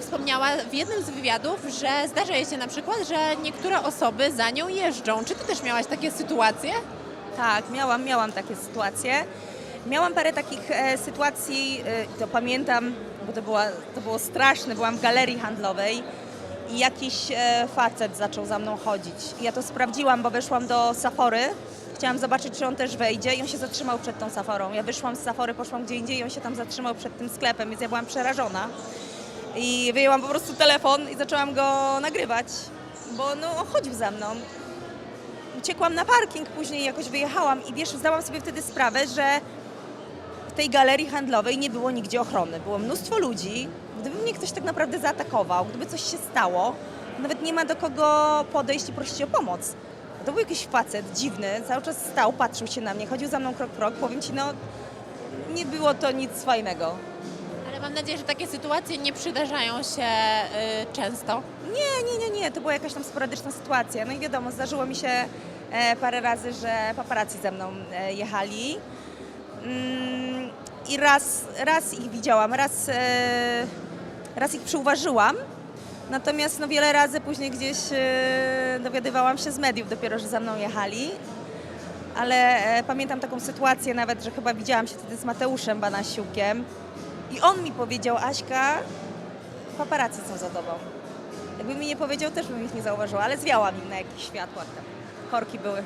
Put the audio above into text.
wspomniała w jednym z wywiadów, że zdarza się na przykład, że niektóre osoby za nią jeżdżą. Czy ty też miałaś takie sytuacje? Tak, miałam, miałam takie sytuacje. Miałam parę takich e, sytuacji, e, to pamiętam, bo to, była, to było straszne. Byłam w galerii handlowej i jakiś e, facet zaczął za mną chodzić. I ja to sprawdziłam, bo weszłam do Safory. Chciałam zobaczyć, czy on też wejdzie i on się zatrzymał przed tą Saforą. Ja wyszłam z Safory, poszłam gdzie indziej i on się tam zatrzymał przed tym sklepem, więc ja byłam przerażona. I wyjęłam po prostu telefon i zaczęłam go nagrywać, bo no, on chodził za mną uciekłam na parking, później jakoś wyjechałam i wiesz, zdałam sobie wtedy sprawę, że w tej galerii handlowej nie było nigdzie ochrony. Było mnóstwo ludzi. Gdyby mnie ktoś tak naprawdę zaatakował, gdyby coś się stało, nawet nie ma do kogo podejść i prosić o pomoc. To był jakiś facet dziwny, cały czas stał, patrzył się na mnie, chodził za mną krok krok. Powiem ci, no, nie było to nic fajnego. Mam nadzieję, że takie sytuacje nie przydarzają się y, często. Nie, nie, nie, nie, to była jakaś tam sporadyczna sytuacja. No i wiadomo, zdarzyło mi się e, parę razy, że paparazzi ze mną e, jechali. Mm, I raz, raz ich widziałam, raz, e, raz ich przyuważyłam. Natomiast no, wiele razy później gdzieś e, dowiadywałam się z mediów dopiero, że za mną jechali. Ale e, pamiętam taką sytuację nawet, że chyba widziałam się wtedy z Mateuszem Banasiukiem i on mi powiedział, Aśka, paparazzi są za tobą. Jakby mi nie powiedział, też bym ich nie zauważyła, ale zwiałam im na jakichś światłach tam. Korki były.